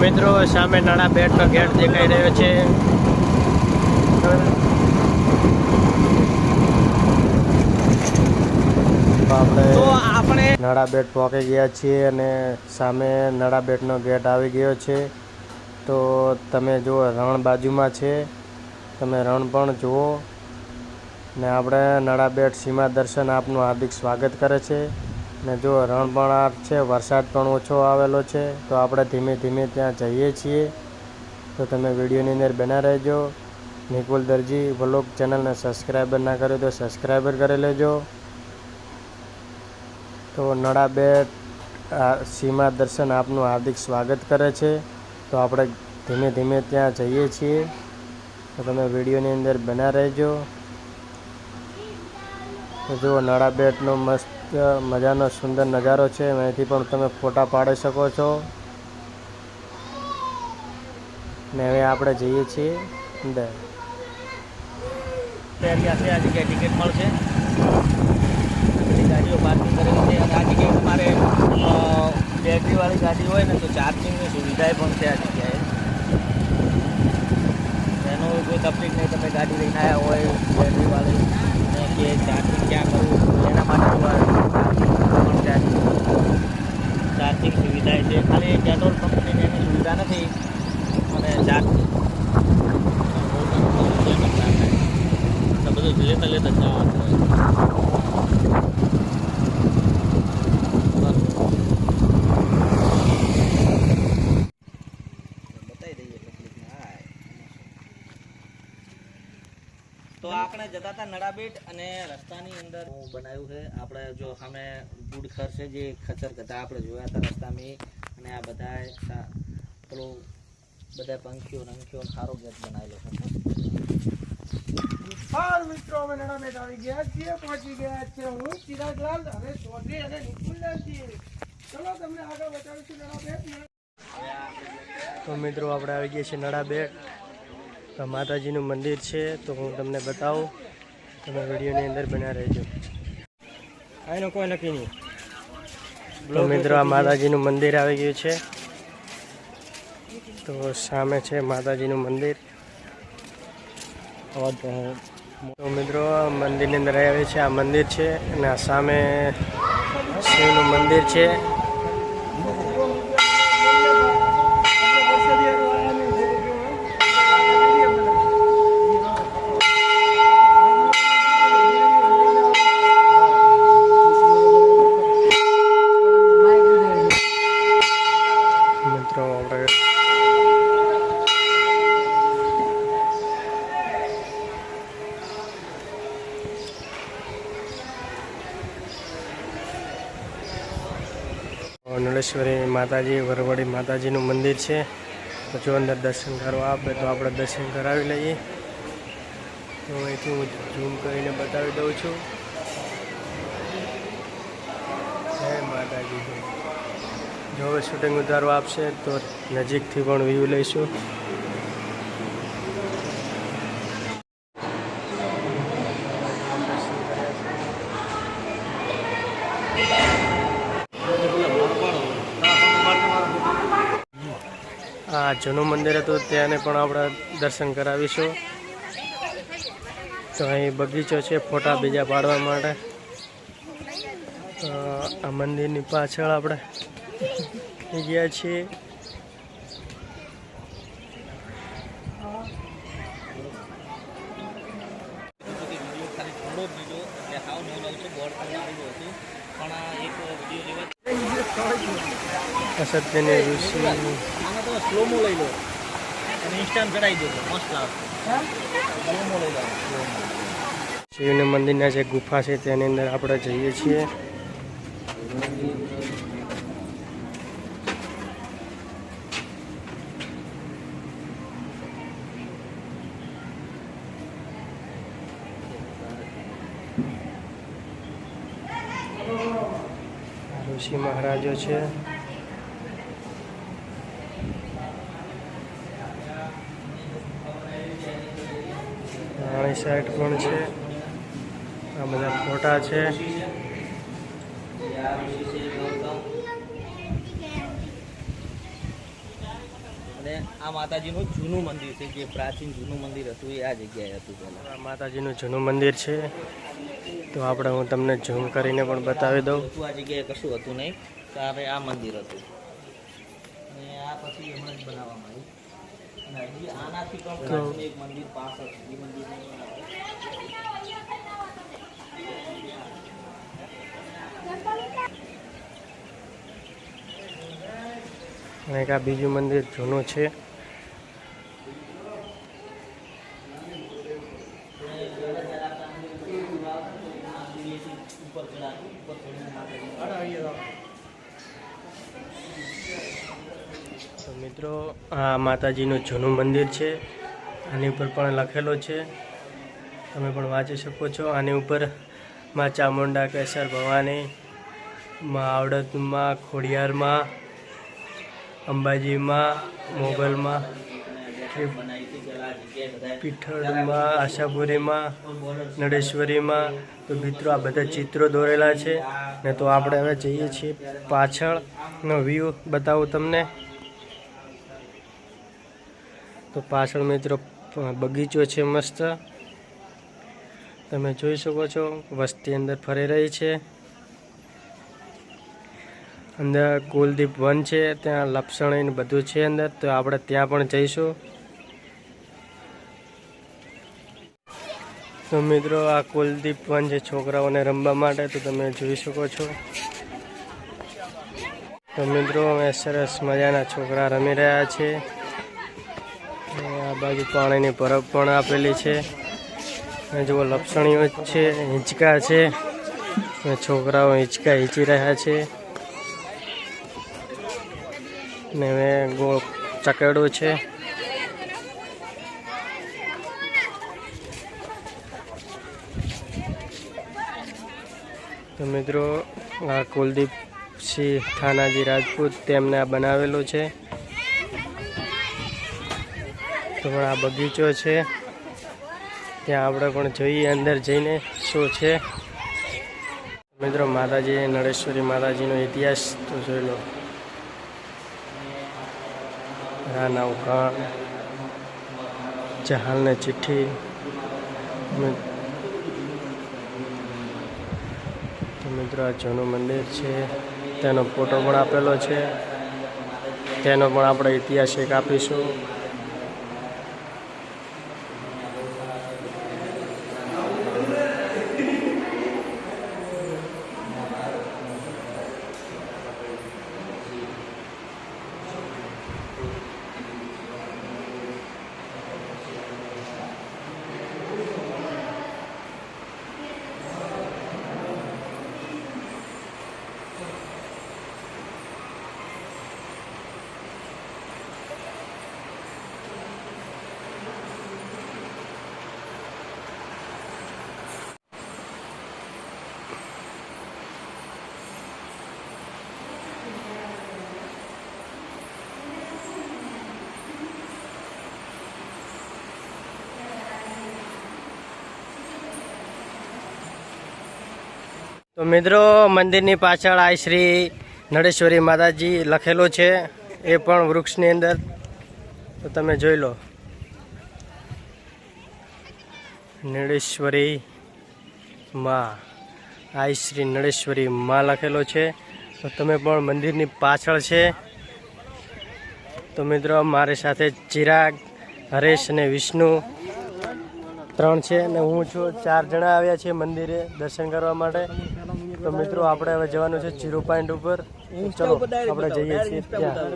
મિત્રો સામે નાણા બેટનો ગેટ દેખાઈ રહ્યો છે. તો આપણે તો બેટ પહોંચી ગયા છીએ અને સામે નડા બેટનો ગેટ આવી ગયો છે. તો તમે જુઓ રણ બાજુમાં છે. તમે રણ પણ જુઓ. ને આપણે નડા બેટ સીમા દર્શન આપનું હાર્દિક સ્વાગત કરે છે. ને જો રણ છે, વરસાદ પણ ઓછો આવેલો છે, તો આપણે ધીમે ધીમે ત્યાં જઈએ છીએ. તો તમે વિડીયોની અંદર બના રહેજો. નિકુલ દરજી, વ્લોગ ચેનલને સબસ્ક્રાઈબર ના કર્યો તો સબસ્ક્રાઈબર કરી લેજો. તો નડા બેટ સીમા દર્શન આપનું હાર્દિક સ્વાગત કરે છે. તો આપણે ધીમે ધીમે ત્યાં જઈએ છીએ. તો તમે વિડીયોની અંદર બના રહેજો. તો જુઓ નડા બેટનો મસ્ત મજાનો સુંદર નજારો છે. અહીંથી પણ તમે ફોટા પાડી શકો છો. ને હવે આપણે જઈએ છીએ અંદર. તૈયારી છે. આ જગ્યાએ ટિકિટ મળશે. બધી ગાડીઓ પાર્કિંગ કરેલી છે. અને આ બેટરીવાળી ગાડી હોય ને તો ચાર્જિંગની સુવિધાએ પણ છે આ એનો કોઈ તકલીફ નહીં. તમે ગાડી લઈને આવ્યા હોય, બેટરીવાળી કે ચાર્જિંગ ક્યાં કરવું એના માટે પણ ચાર્જિંગ ચાર્જિંગ સુવિધા છે ખાલી પેટ્રોલ પંપની એની સુવિધા નથી અને ચાર્જિંગ તો બધું લેતા લેતા જવાનું તો આપણે જતા હતા નડાબેટ અને રસ્તાની અંદર. બનાવ્યું છે, આપણે જો સામે ગુડખર છે, જે ખચર કરતા આપણે જોયા હતા રસ્તામાં. અને આ બધા પેલું બધા પંખીઓ, નંખીઓ સારો ગેટ બનાવેલો છે. હાલ મિત્રો અમે નડાબેટ આવી ગયા છીએ પહોંચી ગયા છે હું ચિરાગલાલ અને ચૌધરી અને નિકુલલાલજી ચલો તમને આગળ બતાવીશું નડાબેટ તો મિત્રો આપણે આવી ગયા છીએ નડા બેટ તો માતાજીનું મંદિર છે તો હું તમને બતાવું. તમે વિડીયોની અંદર બન્યા રહેજો. આનો કોઈ નક્કી નહીં. તો મિત્રો આ માતાજીનું મંદિર આવી ગયું છે. તો સામે છે માતાજીનું મંદિર. તો મિત્રો મંદિરની અંદર આવે છે. આ મંદિર છે અને આ સામે શિવનું મંદિર છે મિત્રો આપણે નળેશ્વરી માતાજી, વરવડી માતાજીનું મંદિર છે. જો અંદર દર્શન કરવા આપે તો આપણે દર્શન કરાવી લઈએ. તો અહીંથી હું ઝૂમ કરીને બતાવી દઉં છું. જય માતાજી. જો હવે શૂટિંગ ઉતારવા આપશે તો નજીકથી પણ વ્યૂ લઈશું. આ જૂનું મંદિર હતું, ત્યાંને પણ આપણે દર્શન કરાવીશું. તો અહીં બગીચો છે, ફોટા બીજા પાડવા માટે. આ મંદિરની પાછળ આપણે ગયા છીએ. અસત્યની ઋષિ તમે સ્લોમો લઈ લો. અને ઇન્સ્ટાન્ટ ચડાવી દેજો મસ્ત લાવશે સ્લોમો લઈ લો. શિવને મંદિરના જે ગુફા છે તેની અંદર આપણે જઈએ છીએ. ઋષિ મહારાજો છે. રાણી સાઈડ પણ છે. આ બધા ફોટા છે. અને આ માતાજીનું જૂનું મંદિર છે જે પ્રાચીન જૂનું મંદિર હતું એ આ જગ્યાએ હતું પહેલાં. આ માતાજીનું જૂનું મંદિર છે. તો આપણે હું તમને ઝૂમ કરીને પણ બતાવી દઉં. આ જગ્યાએ કશું હતું નહીં ત્યારે આ મંદિર હતું. અને આ પછી જ બનાવવામાં આવ્યું. અને એક આ બીજું મંદિર જૂનું છે ઉપર ચડાતું ઉપર ચડીને માતાજી તો મિત્રો, આ માતાજીનું જૂનું મંદિર છે. આની ઉપર પણ લખેલો છે. તમે પણ વાંચી શકો છો. આની ઉપરમાં ચામુંડા કેસર ભવાની, માં આવડતમાં, ખોડિયારમાં, અંબાજીમાં, મોગલમાં, પીઠળમાં, આશાપુરીમાં, નડેશ્વરીમાં. તો મિત્રો, આ બધા ચિત્રો દોરેલા છે. ને તો આપણે હવે જઈએ છીએ પાછળનો વ્યૂ બતાવું તમને. તો પાછળ મિત્રો બગીચો છે મસ્ત. તમે જોઈ શકો છો, વસ્તી અંદર ફરી રહી છે. અંદર કુલદીપ વન છે, ત્યાં લપસણી ને બધું છે અંદર, તો આપણે ત્યાં પણ જઈશું. તો મિત્રો, આ કુલદીપ વન છે છોકરાઓને રમવા માટે, તો તમે જોઈ શકો છો. તો મિત્રો, અમે સરસ મજાના છોકરા રમી રહ્યા છે બાજુ પાણીની બરફ પણ આપેલી છે. જુઓ, લપસણીઓ છે, હિંચકા છે. છોકરાઓ હિંચકા હીંચી રહ્યા છે. ને હવે ગોળ ચકેડો છે. તો મિત્રો, આ કુલદીપ સિંહ થાનાજી રાજપૂત તેમને આ બનાવેલું છે. તો પણ આ બગીચો છે. ત્યાં આપણે પણ જોઈએ અંદર જઈને શું છે. મિત્રો, માતાજી નળેશ્વરી માતાજીનો ઇતિહાસ તો જોઈ લો. રાના ઉકાણ જહાલને ચિઠ્ઠી મિત્રો, આ જૂનું મંદિર છે. તેનો ફોટો પણ આપેલો છે. તેનો પણ આપણે ઇતિહાસ એક આપીશું. તો મિત્રો, મંદિરની પાછળ આ શ્રી નળેશ્વરી માતાજી લખેલો છે, એ પણ વૃક્ષની અંદર. તો તમે જોઈ લો. નળેશ્વરી માં આ શ્રી નળેશ્વરી માં લખેલો છે. તો તમે પણ મંદિરની પાછળ છે. તો મિત્રો, મારી સાથે ચિરાગ, હરેશ અને વિષ્ણુ ત્રણ છે અને હું છું. ચાર જણા આવ્યા છે મંદિરે દર્શન કરવા માટે. તો મિત્રો આપણે હવે જવાનું છે જીરો પોઈન્ટ ઉપર ચલો આપણે જઈએ છીએ. ત્યાં.